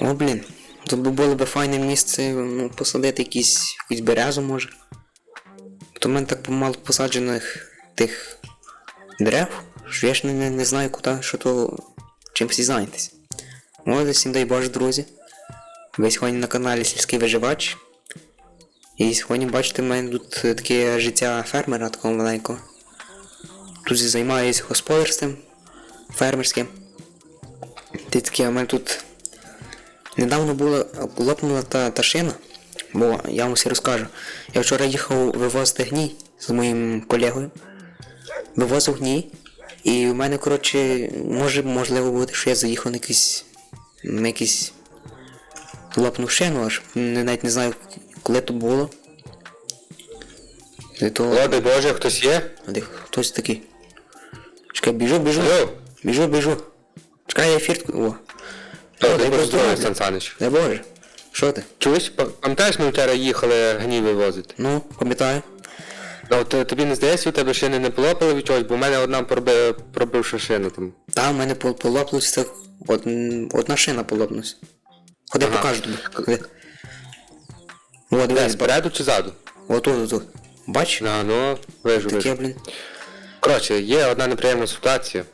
О, блін. Тут би було б файне місце ну, посадити якісь, якусь березу може. То в мене так помало посаджених тих дерев, що я ж не, не, знаю куди, що то чим всі зайнятися. Ось всім дай Боже, друзі. Ви сьогодні на каналі Сільський Виживач. І сьогодні бачите, в мене тут е, таке життя фермера такого маленького. Тут займаюся господарством фермерським. Ти таке, у мене тут недавно була лопнула та, та шина, бо я вам все розкажу. Я вчора їхав вивозити гній з моїм колегою. Вивозив гній. І в мене, коротше, може, можливо буде, що я заїхав на якийсь. на якийсь лопнув шину аж. Не, навіть не знаю, коли то було. І то... Лади Боже, хтось є? Де хтось такий. Чекай, біжу, біжу. Алло. Біжу, біжу. Чекай, я фіртку. О. О, дай дай Боже Боже здоров'я, здоров'я. Сан Санич. Дай Боже. Що ти? Чуєш, па- пам'ятаєш, ми вчора їхали гній вивозити? Ну, пам'ятаю. Ну, от е, тобі не здається, у тебе шини не полопали від чогось, бо в мене одна проби- пробивша шина там. Та, в мене пол- полопнувся так. Од... одна шина полопнулася. Ходи Ага. покажу тобі. Ходи. О, Де, дивись, ба- спереду чи ззаду? отут, отут. Бач? А, ну, вижу, Таке, вижу. блін. Коротше, є одна неприємна ситуація.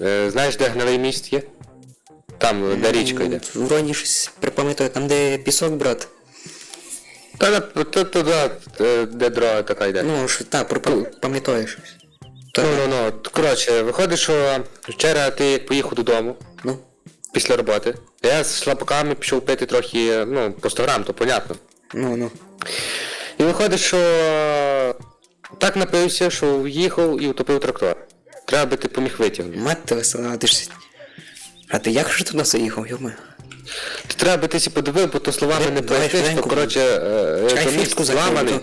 Е, знаєш, де гнилий міст є? Там, де річка йде. М, Вроді щось припам'ятаю, там де пісок, брат. Та то, туди, е, де дорога така йде. Ну, що, та, припам- пам'ятаю щось. Та, Ну, ну, ну. Коротше, виходить, що вчора ти як поїхав додому ну. після роботи. Я з шлапаками пішов пити трохи, ну, по 100 грам, то понятно. Ну, ну. І виходить, що так напився, що їхав і утопив трактор. Треба би ти поміг витягнути. Мать тебе села, ти ж. А ти як же туди заїхав, йоме? То треба ти сі подивив, бо то словами не поясниш, то коротше, е, Чекай, то міст фіртку зламаний.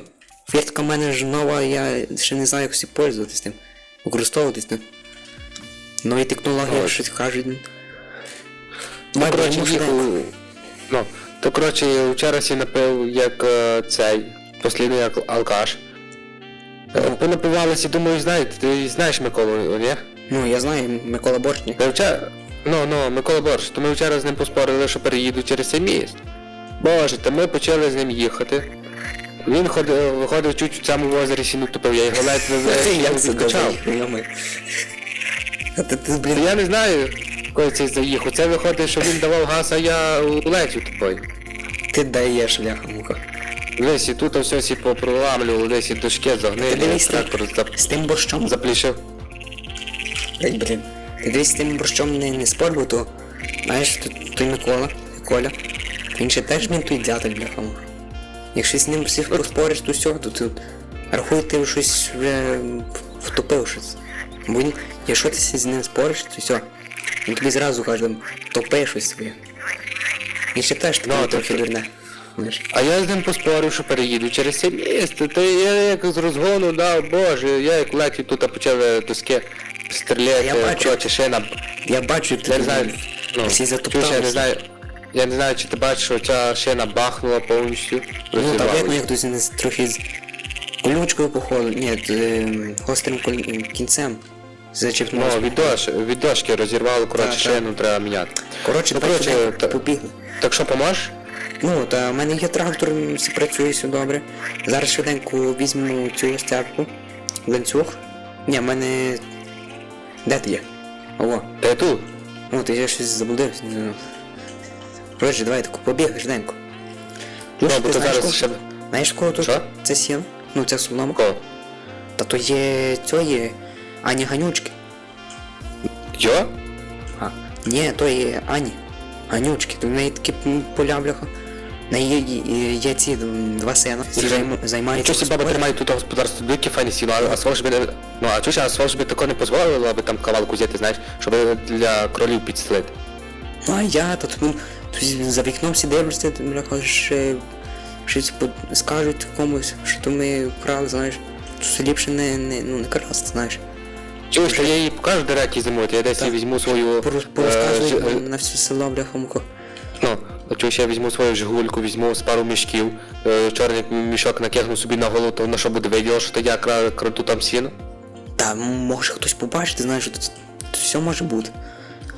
Фіртка в мене ж нова, я ще не знаю, як всі пользуватись тим. Використовуватись тим. Нові технології Ось. щось кажуть. Ну, Давай, коротше, їхав. Ну, то коротше, вчора сі напив як е, цей, послідний як алкаш. Е, Понапивалися, думаю, знаєте, ти знаєш Миколу, ні? Ну, я знаю, Микола Борчник. Та вчора, ну, ну, Микола Борщ, то ми вчора з ним поспорили, що переїду через цей міст. Боже, та ми почали з ним їхати. Він ходив, виходив чуть в цьому озері сіну топив, я його ледь не блін, Я не знаю, коли це заїхав. Це виходить, що він давав газ, а я ледь тупой. ти даєш, ляха муха. Десь і тут все сі попроламлював, десь і дошки загнили, трактор зап- з тим борщом заплішив. Блять, блін. Ти дивись тим борщом не, не спорь, бо то, знаєш, тут той Микола, Коля, він ще теж він той дятель, бляха. Якщо з ним всіх поспориш, то все, то ти рахуй, ти щось вже втопив щось. Бо він, якщо ти з ним спориш, то все. Він тобі зразу каже, топи щось своє. Він ще теж Ну, трохи то- дурне. А я з ним поспорив, що переїду через це місто. Та я як з розгону дав, боже, я як летів тут почав е, доски стріляти, Я бачу. коротше, шина. Я бачу, Я не знаю, ну, всі чуєш, я не знаю. Я не знаю, чи ти бачиш, що ця шина бахнула повністю. Ну, та розірвалась. видно, як хтось не трохи з колючкою походу, ні, е, гострим кінцем зачепнув. Ну, від, дош, від дошки розірвало, коротше, шину треба міняти. Коротше, Ну, коротше, та- побігли. Так що поможеш? Ну, та в мене є трактор, все працює все добре. Зараз швиденько візьму цю стяжку, ланцюг. Ні, в мене. Де ти є? Ого. Та я тут. О, ти я щось заблудився. Коротше, давай таку побігли швиденько. Ну, бо ти зараз ще... Знаєш кого тут? Що? Це сіл? Ну, це солома. Кого? Та то є цього є Ані Ганючки. Йо? А, ні, то є Ані. Анючки, то в неї такі поля бляха. В неї є, є, є ці два сина, які займ- займаються. Чого баба тримає тут господарство, дикі файні сіно, а асфальт би не... Ну, а чого, а асфальт би тако не дозволило, аби там кавалку взяти, знаєш, щоб для кролів підстелити. Ну а я, то тут, тут за вікном всі дивляться, то, бляха, ще щось скажуть комусь, що то ми вкрали, знаєш. Що ліпше не, не, ну, не красти, знаєш. Чуєш, то я їй покажу, де реки зимують, я десь візьму свою... Порос- е, Порозказують на все село, бляха. Ну, чуєш, я візьму свою жигульку, візьму з пару мішків, е, чорний мішок накину собі на голову, то на що буде виділо, що то я кра- краду там сіно. Та може хтось побачити, знаєш, що тут, все може бути.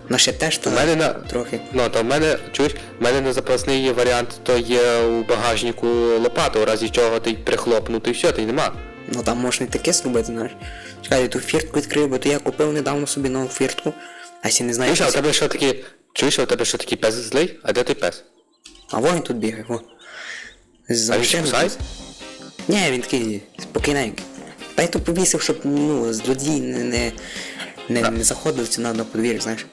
На ще теж то мене на. трохи. Ну, то в мене, чуєш, в мене на запасний є варіант, то є у багажнику лопата, у разі чого ти прихлопнути і все, ти нема. Ну там можна і таке зробити, знаєш. Чекай, я ту фіртку відкрив, бо то я купив недавно собі нову фіртку. А ще не знаю. Чуєш, а у тебе що такий. Чуєш, а у тебе що такий пес злий? А де той пес? А вон він тут бігає, во. З А він машини кусає? тут. Ні, він такий спокійненький. Та й то повісив, щоб ну, злодій не, не, не, не заходив на, на подвір'я, знаєш.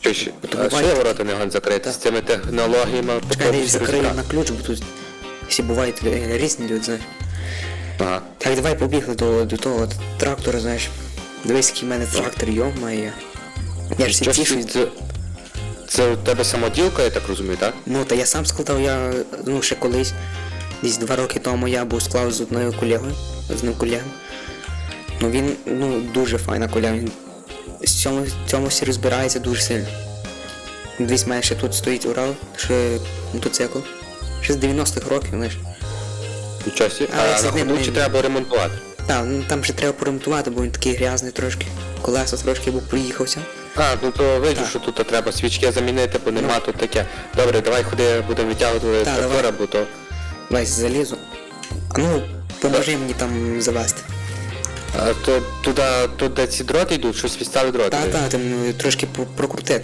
Чуєш, а що ворота не гон закрити з цими технологіями? Чекай, я попробуй закрию на ключ, бо тут всі бувають е, різні люди, знаєш. Ага. Так, давай побігли до, до того трактора, знаєш. Дивись, який в мене трактор, йо-моє. Я ж всі ж тішу. це, це у тебе самоділка, я так розумію, так? Ну, та я сам складав, я, ну, ще колись, десь два роки тому я був склав з одною колегою, з одним колегом. Ну він, ну, дуже файна колега, він з цьому, в цьому всі розбирається дуже сильно. В мене ще тут стоїть Урал, ще мотоцикл. Ще з 90-х років, знаєш. Нічого. Але А це на ходу чи треба ремонтувати? Так, ну там ще треба поремонтувати, бо він такий грязний трошки. Колеса трошки, бо проїхався. А, ну то Так. що тут треба свічки замінити, бо нема тут таке. Добре, давай ходи, будемо витягувати Так, трактора, давай. бо то. Давай залізу. А ну, поможи мені там завести. А то туди, тут де ці дроти йдуть, щось відстали дроти. Та, та, там е, трошки по- прокрути.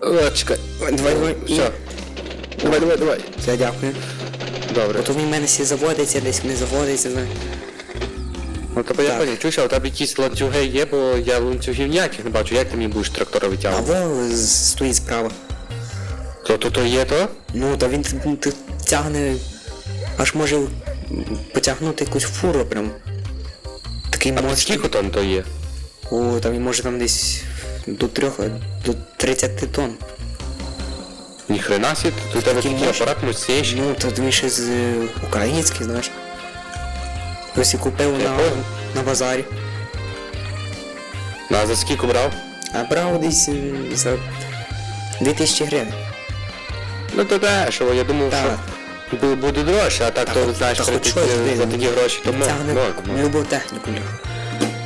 О, чекай. Давай, давай. Все. Давай, давай, давай. Все, дякую. Добре. Бо то в мене всі заводиться, десь не заводиться. знаєш. Ну тобто я поняв, чуєш, а у тебе якісь ланцюги є, бо я ланцюгів ніяких не бачу, як ти мені будеш трактора А витягувати? во з- стоїть справа. То то, то є то? Ну, та він т- т- т- тягне, аж може м, потягнути якусь фуру прям. Такий А під мощний. скільки тонн то є? О, там він може там десь до трьох, до 30 тонн. Ніхрена сі, то у тебе Такий такий мощний. апарат мощніший. Ну, то він ще з е, український, знаєш. Ось і купив на, на базарі. Ну, а за скільки брав? А брав десь е, за 2000 гривень. Ну то дешево, я думав, Так. що бу- буде дорожче, а так то хоч- знаєш, та такі- щось, за такі гроші, то можна, можна. любу техніку.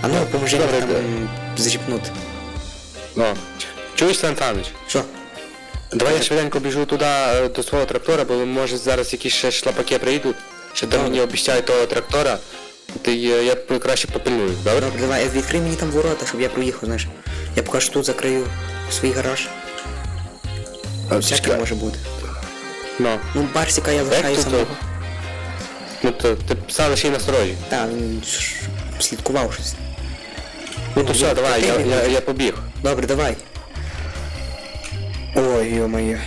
А ну, поможи мені там м. Ну. Чуєш, Сан Саныч? Що? Давай я швиденько біжу туди е, до свого трактора, бо може зараз якісь ще шлапаки прийдуть. Ще там мені обіцяють того трактора. Ти, е, я краще попильную, добре? Добре, давай, е, відкрий мені там ворота, щоб я проїхав, знаєш. Я поки що тут закрию свій гараж. Всяке чекай. може бути. Ну. Ну, Барсіка я лишаю тут, самого. Ну то ти писав лише на сторожі. Так, він ж слідкував щось. Ну то все, давай, я, я, я побіг. Добре, давай. Ой, ё-моє.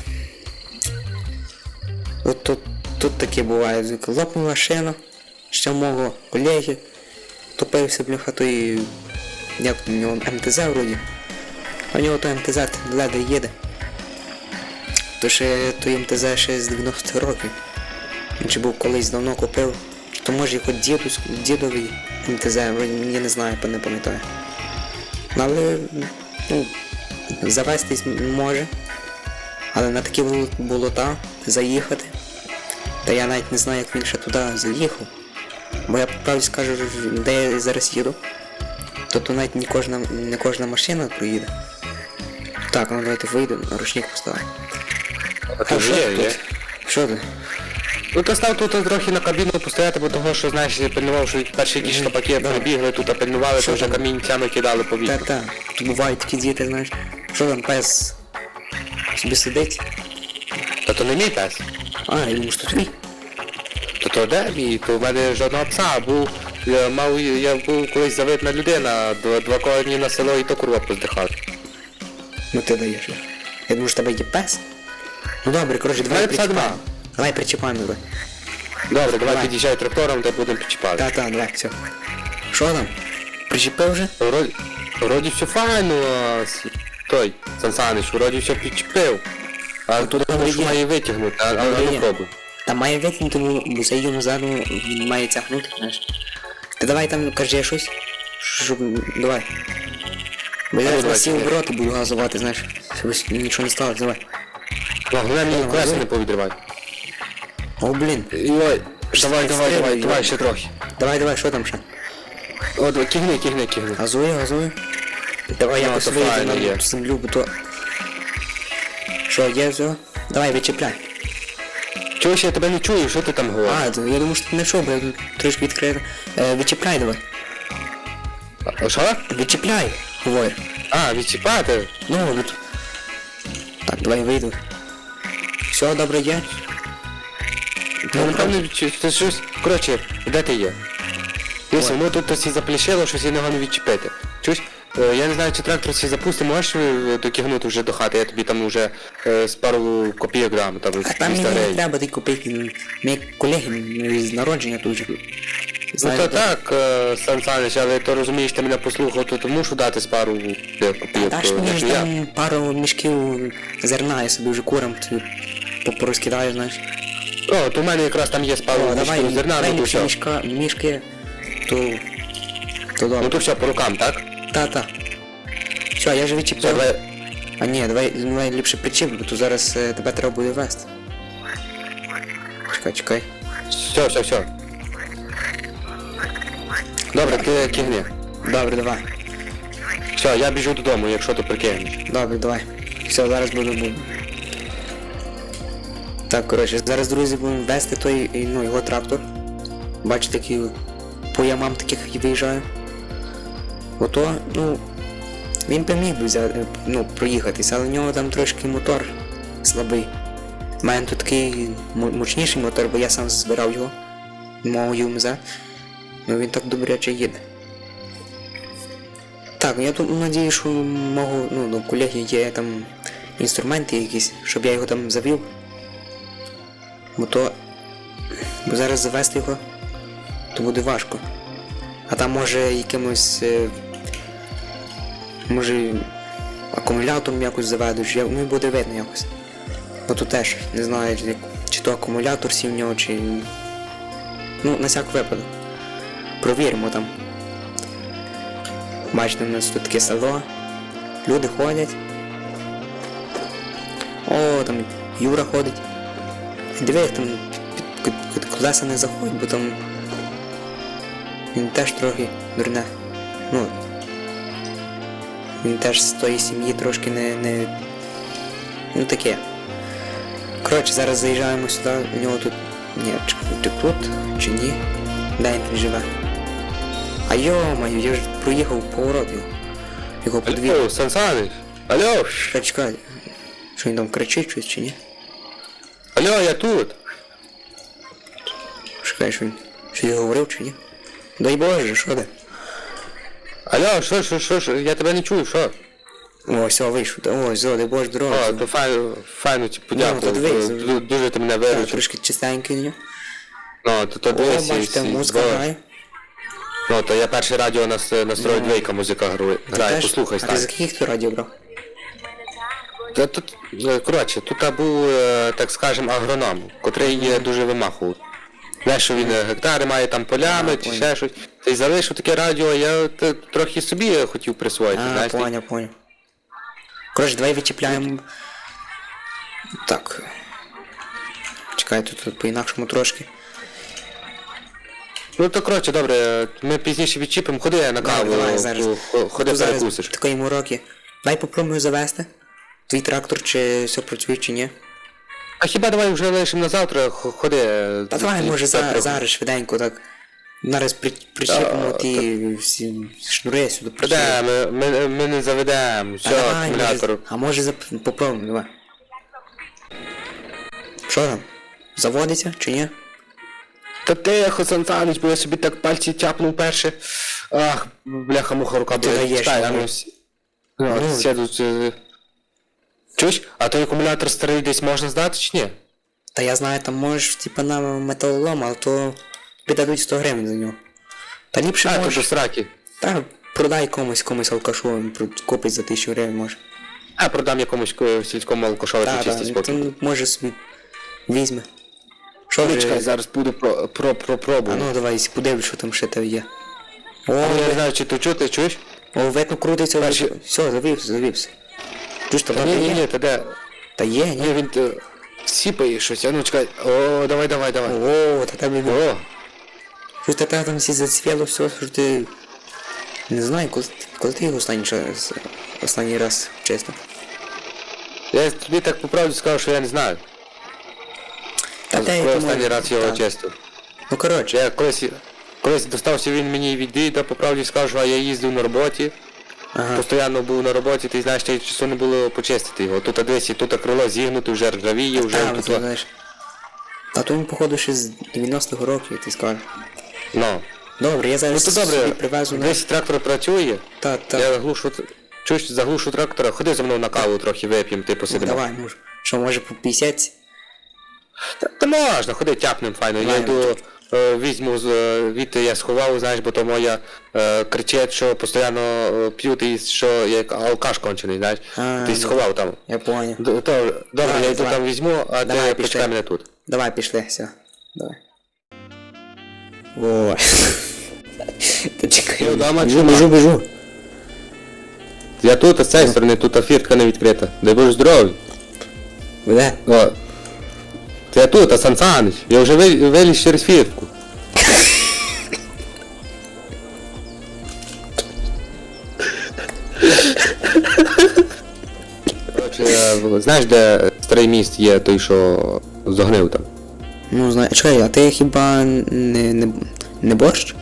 От тут, тут таке буває. звідки Лопнула шина, ще мого колеги. Топився, бляха, той. Як у нього МТЗ вроді. У нього той МТЗ ледве їде. То ще той МТЗ ще з 90 років. Він ще був колись давно купив. То може його дідусь, дідовий МТЗ, я не знаю, не пам'ятаю. Але ну, завестись може. Але на такі болота заїхати. Та я навіть не знаю, як він ще туди заїхав. Бо я по правді скажу, де я зараз їду, то тут навіть не кожна, не кожна машина проїде. Так, ну давайте вийду, ручник поставлю. А ти вже є? Що ти? Ну то став тут трохи на кабіну постояти, бо того, що знаєш, я пильнував, що перші якісь шлапаки прибігли, тут пильнували, то вже камінцями кидали по вікна. Та-та, тут бувають такі діти, знаєш. Що там пес собі сидить? Та то не мій пес. А, йому ж тут твій. То то? То в мене жодного пса, був, я мав, я був колись завидна людина, два, два коні на село і то курва поздихав. Ну ти даєш. Я думаю, що в тебе є пес. Ну добре, коротше, давай Мене пса причіпаємо. Давай причіпаємо давай. Добре, давай Давай. під'їжджай трактором, де будемо підчіпати. Та-та, давай, все. Що там? Причепив вже? Вроді, вроді все файно, а, с- той, Сан Санич, вроді все підчепив. А тут тут добре що є. має витягнути, а, а Добре ну є. пробуй. Та має бо за її назад він має тягнути, знаєш. Ти давай там кажи щось. Щоб. Давай. Бо я давай, сів чекай. обороти буду газувати, знаєш. Щоб нічого не сталося, давай. Головне мені колеса не повідривай. О, блін. Ой, давай, давай, давай, давай ще трохи. Давай, давай, що там ще? От, кігни, кігни, кігни. Газує, газує. Давай файно на землю, бо то. Що, є все? Давай, вичіпляй. Чуєш, я тебе не чую, що ти там говориш? А, я думаю, що ти не чув, бо я тут трошки відкрито. Е, вичіпляй давай. А що? Вичіпляй, говорю. А, відчіпати? Ну, от. Так, давай вийду. Все, добре є. Ну, напевно, чи- це щось. Коротше, де ти є? Дивися, воно тут всі запліщило, щось його не відчепити. Чуєш? Е, Я не знаю, чи трактор всі запустить, можеш е, дотягнути вже до хати, я тобі там вже е, з пару копійок дам, там А там 200 мені не гривень. треба ті копійки. Мій колеги з народження тут же. Ну то де. так, е, Сан Саныч, але то розумієш, ти мене послухав, то, то мушу дати з пару е, копійок. Даш е, мені ж я. там пару мішків зерна, я собі вже курам тобі по- порозкидаю, знаєш. О, то в мене якраз там є з пару О, давай, мішків зерна, ну то все. мішка, мішки, то... То Ну добре. то все, по рукам, так? Та-та. Все, я вже відчіпляю. давай. А ні, давай, давай ліпше причіп, бо то зараз е, тебе треба буде вести. Чекай, чекай. Все, все, все. Добре, ти кігни. Добре, давай. Все, я біжу додому, якщо ти прикинеш. Добре, давай. Все, зараз буду буду. Так, коротше, зараз, друзі, будемо вести той, ну, його трактор. Бачите, який по ямам таких і виїжджаю. Ото, ну, він би міг би взяти, ну, проїхатись, але в нього там трошки мотор слабий. У мене тут такий мо- мощніший мотор, бо я сам збирав його. Мого ЮМЗ. Ну він так добряче їде. Так, я тут надію, що у мого ну, ну, колеги є там інструменти якісь, щоб я його там завів. Бо то. Бо зараз завести його, то буде важко. А там може якимось. Може акумулятором якось як- ну і буде видно якось. Бо теж не знаю, чи то акумулятор сів в нього, чи. Ну, на всяк випадок. Провіримо там. Бачите, у нас тут таке село. Люди ходять. О, там Юра ходить. Диви, там під, під, колеса не заходить, бо там він теж трохи дурне. Ну. Він теж з тої сім'ї трошки не. не... Ну таке. Коротше, зараз заїжджаємо сюди, у нього тут. Ні, чи, чи тут, чи ні? Де він живе? А йо-моє, я ж проїхав поворот його. Його подвір'я. Алло, Сан Саныч! Алло! Чекай, чекай. Що він там кричить щось чи ні? Алло, я тут! Чекай, що він. Що я говорив чи ні? Дай Боже, що де? Алло, що, що, що, що, я тебе не чую, що? О, все, вийшов. Та, О, все, дай Боже, здорово. О, то файно, файно, типу, Ну, дякую. Ду- Дуже ти мене Так, виручив. Трошки чистенький на нього. Ну, то, то О, дивись, бачите, і- і- музика бо- грає. Ну, то я перше радіо нас настрою двійка музика грає. Грає, теж? послухай, А ти з стань. яких ти радіо брав? Та тут, е, коротше, тут був, е, так скажем, агроном, котрий є дуже вимахував. Знаєш, що він е, гектари має там полями чи ще щось. Ти залишив таке радіо, я те, трохи собі хотів присвоїти, А, знаєш. ти- поняв, поняв. Коротше, давай відчіпляємо. Так. Чекай, тут, тут по-інакшому трошки. Ну то коротше, добре, ми пізніше відчіпимо, ходи на каву, давай, зараз. хо- хо- ходи зараз перекусиш. такої мороки. Дай попробую завести. Твій трактор, чи все працює, чи ні. А хіба давай вже лишимо на завтра, хо- ходи. Та давай, може, за, зараз швиденько так. Зараз при, причепимо ті всі шнури сюди. Де, ми, ми, ми не заведемо, все, давай, акумулятор. а може зап- попробуємо, давай. Що там? Заводиться чи ні? Та тихо, Сан Саныч, бо я собі так пальці тяпнув перше. Ах, бляха муха рука Ти буде. даєш, Чекай, а ну. ну, сі- Ну, Ну. сяду, е, Чуєш? А той акумулятор старий десь можна здати чи ні? Та я знаю, там можеш, типа, на металолом, але то піддадуть 100 гривень за нього. Та ліпше А, то можеш. сраки. Та продай комусь, комусь алкашу, він про- купить за 1000 гривень може. А, продам якомусь ко- сільському алкошові Та, та, спокій. то може собі візьме. Що Ну, ви зараз буду про, про, про А ну давай подивлюсь, що там ще тебе є. О, А я не знаю, чи то чути, чуєш? о, видно крутиться, Перші- все, завівся, завівся. Чуєш, там Та ні, ні, ні, та де? Та є, Ні, ні. він е, сіпає щось, а ну чекай. О, давай, давай, давай. О, та тебе О, Що тебе там всі зацвіло, все, що ти Не знаю, коли, коли ти його останній час, останній раз чистив. Я тобі так по правді скажу, що я не знаю. Та Коли деякі останній раз його чистив. Ну коротше, Я колись, колись достався він мені від діда, по правді скажу, а я їздив на роботі. ага. Постійно був на роботі, ти знаєш, й часу не було почистити його. Тут дивись, тут крило зігнуто, вже ржавіє, вже Та, тут. знаєш. А то він походу ще з 90-х років, ти скажеш. Ну. Добре, я Ну зараз то добре, собі привезу на... десь трактор працює. Та, та. Я глушу, чуєш, заглушу трактора, ходи зі мною на каву трохи вип'ємо, ти посидимо. Давай, може. Що, може по 50? Та, та можна, ходи тяпнем файно. Я Давай, йду, е, візьму з е, відти я сховав, знаєш, бо то моя е, кричить, що постійно е, п'ють і що як алкаш кончений, знаєш. А, ти ну. сховав там. Я понял. Д- То, добре, Давай, я йду давай. там візьму, а Давай, ти пішли. почекай мене тут. Давай, пішли, все. Давай. Ой. Та чекай. Ну, дома біжу, чума. біжу, біжу. Я тут, а з цієї сторони, тут фіртка не відкрита. Дай Боже здоров'я. Де? О. Це я тут, а Сан Саныч. Я вже ви- виліз через фіртку. Коротше, е, знаєш, де старий міст є той, що зогнив там? Ну, знаю, чекай, а ти хіба не, не, не борщ?